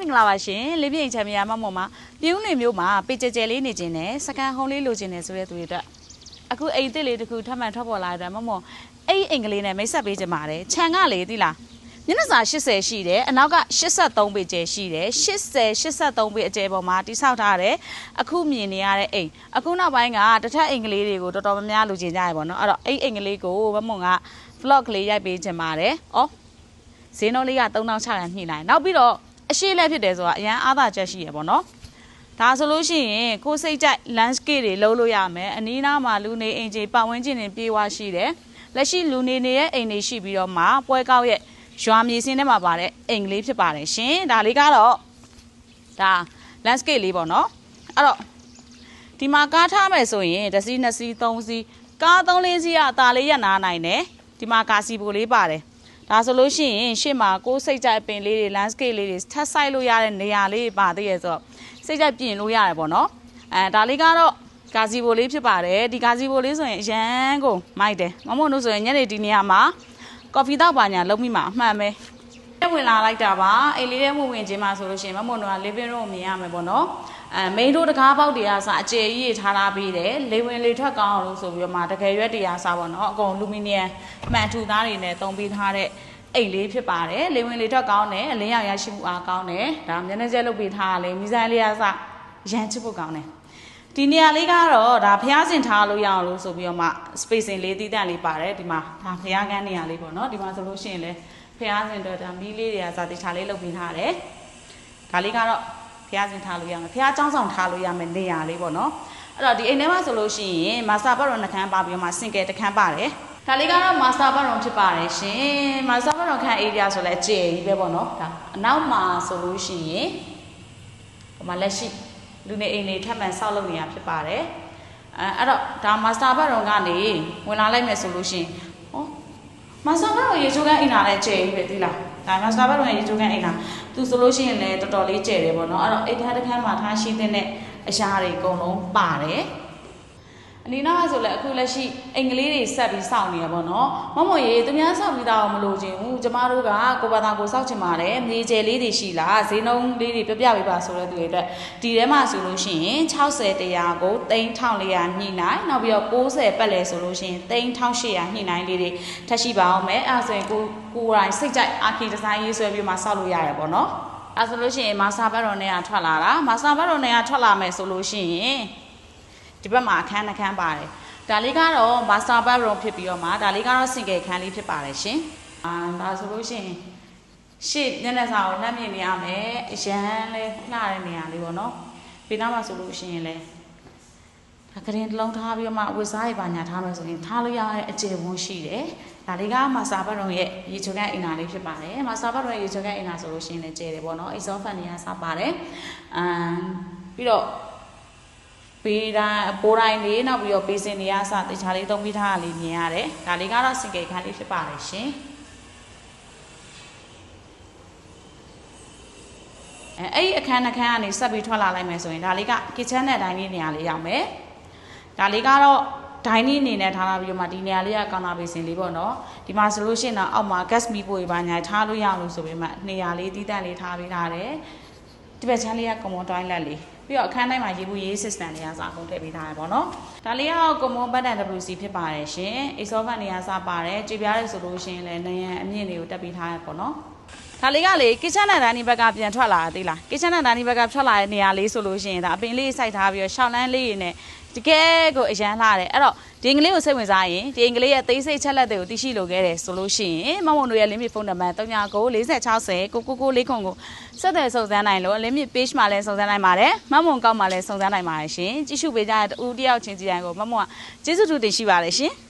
မင်္ဂလာပါရှင်လေးပြိန်ချန်ပီယံမမော်မှာပြုံးနေမျိုးမှာပေကြဲကြဲလေးနေခြင်းနဲ့စကန်ဟုံးလေးလိုချင်တယ်ဆိုတဲ့သူတွေအတွက်အခုအိမ်သစ်လေးတစ်ခုထပ်မံထွက်ပေါ်လာတဲ့အတွက်မမော်အဲ့ဒီအင်္ဂလိပ်နဲ့မိတ်ဆက်ပေးချင်ပါတယ်ခြံကလေသိလားမျက်နှာစာ80ရှိတယ်အနောက်က83ပေကျဲရှိတယ်80 83ပေအကျဲပေါ်မှာတိဆောက်ထားတယ်အခုမြင်နေရတဲ့အိမ်အခုနောက်ပိုင်းကတစ်ထပ်အင်္ဂလိပ်တွေကိုတော်တော်များများလိုချင်ကြရပါတော့အဲ့တော့အဲ့ဒီအင်္ဂလိပ်ကိုမမော်က vlog လေးရိုက်ပေးချင်ပါတယ်ဩဈေးနှုန်းလေးက3600ညှိလိုက်နောက်ပြီးတော့ အရှိလက်ဖြစ်တယ်ဆိုတာအရန်အားသာချက်ရှိရပေါ့နော်ဒါဆိုလို့ရှိရင်ကိုယ်စိတ်ကြိုက် landscape တွေလုံးလို့ရမယ်အနီးနားမှာလူနေအိမ်ကြီးပတ်ဝန်းကျင်တွေပြေးဝရှိတယ်လက်ရှိလူနေနေရဲ့အိမ်တွေရှိပြီးတော့မှပွဲကောက်ရဲ့ရွာမြေစင်းထဲမှာပါတဲ့အိမ်ကလေးဖြစ်ပါတယ်ရှင်ဒါလေးကတော့ဒါ landscape လေးပေါ့နော်အဲ့တော့ဒီမှာကားထားမယ်ဆိုရင်တစ်စီးနှစ်စီးသုံးစီးကားသုံးလေးစီးကအသာလေးရနာနိုင်တယ်ဒီမှာကာစီပိုလေးပါတယ် ဒါဆိုလို့ရှိရင်ရှေ့မှာကိုယ်စိတ်ကြိုက်ပင်လေးတွေ landscape လေးတွေထပ်ဆိုင်လို့ရတဲ့နေရာလေးပါသေးရဲ့ဆိုတော့စိတ်ကြိုက်ပြင်လို့ရတယ်ပေါ့နော်အဲဒါလေးကတော့ကာစီဘိုလေးဖြစ်ပါတယ်ဒီကာစီဘိုလေးဆိုရင်အရန်ကိုမိုက်တယ်မမတို့ဆိုရင်ညနေဒီနေရာမှာကော်ဖီတောက်ပါညာလုံးမိမှာအမှန်ပဲ တက်ဝင်လာလိုက်တာပါအိမ်လေးထဲဝင်ဝင်ချင်းမှာဆိုလို့ရှိရင်မမတို့က living room ကိုမြင်ရမယ်ပေါ့နော်အဲ main door တကားပေါက်တွေကစအကျယ်ကြီးထားထားပေးတယ်လေဝင်လေထွက်ကောင်းအောင်လို့ဆိုပြီးတော့မှတကယ်ရွက်တရားစားပေါ့နော်အကုန်လူမီနီယံမှန်ထူသားတွေနဲ့တုံးပေးထားတဲ့အိတ်လေးဖြစ်ပါတယ်လေဝင်လေထွက်ကောင်းတယ်အလင်းရောင်ရရှိမှုအားကောင်းတယ်ဒါမျက်နှာကျက်လုပ်ပေးထားတာလေမိဆိုင်လေးအစရမ်းချစ်ဖို့ကောင်းတယ်ဒီနေရာလေးကတော့ဒါဖျားစင်ထားလို့ရအောင်လို့ဆိုပြီးတော့မှ spacing လေးတည်တန့်လေးပါတယ်ဒီမှာဒါဖျားကန်းနေရာလေးပေါ့နော်ဒီမှာဆိုလို့ရှိရင်လေ ဖျားစင်တော့ဒါမီးလေးတွေကဇာတိချာလေးလုပ်ပေးထားတယ်ဒါလေးကတော့ဖျားစင်ထားလို့ရမယ်ဖျားចောင်းဆောင်ထားလို့ရမယ်နေရာလေးပေါ့နော်အဲ့တော့ဒီအိမ်ထဲမှာဆိုလို့ရှိရင်မာစတာဘတ်ရောနှခမ်းပါပြီးတော့မှစင်ကယ်တစ်ခမ်းပါတယ်ဒါလေးကတော့မာစတာဘတ်ရောဖြစ်ပါတယ်ရှင်မာစတာဘတ်ရောခမ်း area ဆိုလဲကျယ်ကြီးပဲပေါ့နော်ဒါအနောက်မှာဆိုလို့ရှိရင်ဟိုမှာလက်ရှိလူနေအိမ်တွေထပ်မံဆောက်လုပ်နေတာဖြစ်ပါတယ်အဲအဲ့တော့ဒါမာစတာဘတ်ရောကနေဝင်လာလိုက်မယ်ဆိုလို့ရှိရင်ဟော မာစတာဘတ်ရောရေချိုးကန်းအိမ်လာလဲကျယ်ကြီးပဲသိလားဒါမာစတာဘတ်ရောရေချိုးကန်းအိမ်လာသူဆိုလို့ရှိရင်လည်းတော်တော်လေးကျယ်တယ်ပေါ့နော်အဲ့တော့အိမ်ထားတစ်ခန်းမှာထားရှိတဲ့အရာတွေအကုန်လုံးပါတယ်အ နီးနားဆိုလည်းအခုလက်ရှိအင်္ဂလိပ်တွေဆက်ပြီးစောင့်နေရပါတော့မမရေသူများစောင့်ပြီးသားမလို့ခြင်းဘူးကျမတို့ကကိုဘာသာကိုစောင့်ချင်ပါတယ်မြေကျယ်လေးတွေရှိလားဈေးနှုန်းလေးတွေပြပြပေးပါဆိုတဲ့သူတွေအတွက်ဒီထဲမှာဆိုလို့ရှိရင်60တရားကို3400ညှိနှိုင်းနောက်ပြီးတော့60ပတ်လဲဆိုလို့ရှိရင်3800ညှိနှိုင်းလေးတွေထပ်ရှိပါအောင်မယ်အဲဒါဆိုရင်ကိုကိုယ်တိုင်စိတ်ကြိုက်အာခီဒီဇိုင်းရေးဆွဲပြီးမှစောက်လို့ရတယ်ပေါ့နော်အဲဆိုလို့ရှိရင်မာစတာဘတ်တော်နဲ့ကထွက်လာတာမာစတာဘတ်တော်နဲ့ကထွက်လာမယ်ဆိုလို့ရှိရင် ဒီဘက်မှာအခန်းနှခန်းပါတယ်ဒါလေးကတော့မာစတာဘတ်တော်ဖြစ်ပြီးတော့မှဒါလေးကတော့စင်ကယ်ခန်းလေးဖြစ်ပါတယ်ရှင်အာဒါဆိုလို့ရှိရင်ရှေ့ညနေစာကိုလှမ်းမြင်နေရမယ်အရန်လဲလှတဲ့နေရာလေးပေါ့နော်ဘေးနားမှာဆိုလို့ရှိရင်လဲဒါကရင်တစ်လုံးထားပြီးတော့မှဝစ်စားရပါညာထားမယ်ဆိုရင်ထားလို့ရတဲ့အကျေဝန်းရှိတယ်ဒါလေးကမာစာဘတ်တော်ရဲ့ရေချိုကန်အင်နာလေးဖြစ်ပါတယ်မာစာဘတ်တော်ရဲ့ရေချိုကန်အင်နာဆိုလို့ရှိရင်လည်းကျဲတယ်ပေါ့နော်အိဇောဖန်နေရစပါတယ်အမ်ပြီးတော့ ပေးတိုင်းပိုးတိုင်းလေးနောက်ပြီးတော့ပေးစင်နေရစတခြားလေးသုံးပြီးထားတာလေးမြင်ရတယ်ဒါလေးကတော့စင်ကယ်ခန်းလေးဖြစ်ပါတယ်ရှင်အဲအဲ့ဒီအခန်းနှခန်းကနေဆက်ပြီးထွက်လာလိုက်မယ်ဆိုရင်ဒါလေးက kitchen နဲ့ dining နေရာလေးရောက်မယ်ဒါလေးကတော့ dining အနေနဲ့ထားလာပြီးတော့မှဒီနေရာလေးကကောင်တာဘေးစင်လေးပေါ့နော်ဒီမှာဆိုလို့ရှိရင်တော့အောက်မှာ gas မီးပိုးတွေပါညာထားလို့ရအောင်လို့ဆိုပြီးမှနေရာလေးတီးတန့်လေးထားပေးထားတယ် ဒီဘက်ချမ်းလေးက common toilet လေးပြီးတော့အခန်းတိုင်းမှာရေဘူးရေး system တွေကစအကုန်ထည့်ပေးထားရပေါ့နော်ဒါလေးကတော့ common bed and WC ဖြစ်ပါတယ်ရှင်အိဆောဖန်တွေကစပါတယ်ကြည်ပြားရဲဆိုလို့ရှိရင်လည်းနေရန်အမြင့်တွေကိုတက်ပေးထားရပေါ့နော်ဒါလေးကလေ kitchen နဲ့ dining ဘက်ကပြန်ထွက်လာသေးလား kitchen နဲ့ dining ဘက်ကထွက်လာတဲ့နေရာလေးဆိုလို့ရှိရင်ဒါအပင်လေးစိုက်ထားပြီးတော့ရှောင်းလန်းလေးတွေနဲ့ တကယ်ကိုအရန်လှတယ်အဲ့တော့ဒီအင်္ဂလိပ်ကိုစိတ်ဝင်စားရင်ဒီအင်္ဂလိပ်ရဲ့သိစိတ်ချက်လက်တွေကိုသိရှိလိုခဲ့တယ်ဆိုလို့ရှိရင်မမုံတို့ရဲ့ limit phone number 39 4060ကိုကိုကိုလေးခွန်ကိုဆက်သွယ်စုံစမ်းနိုင်လို့ limit page မှာလည်းစုံစမ်းနိုင်ပါတယ်မမုံကောက်မှာလည်းစုံစမ်းနိုင်ပါတယ်ရှင်ကြည့်ရှုပေးကြတဲ့တူတယောက်ချင်းစီတိုင်းကိုမမုံကကျေးဇူးတူတင်ရှိပါတယ်ရှင်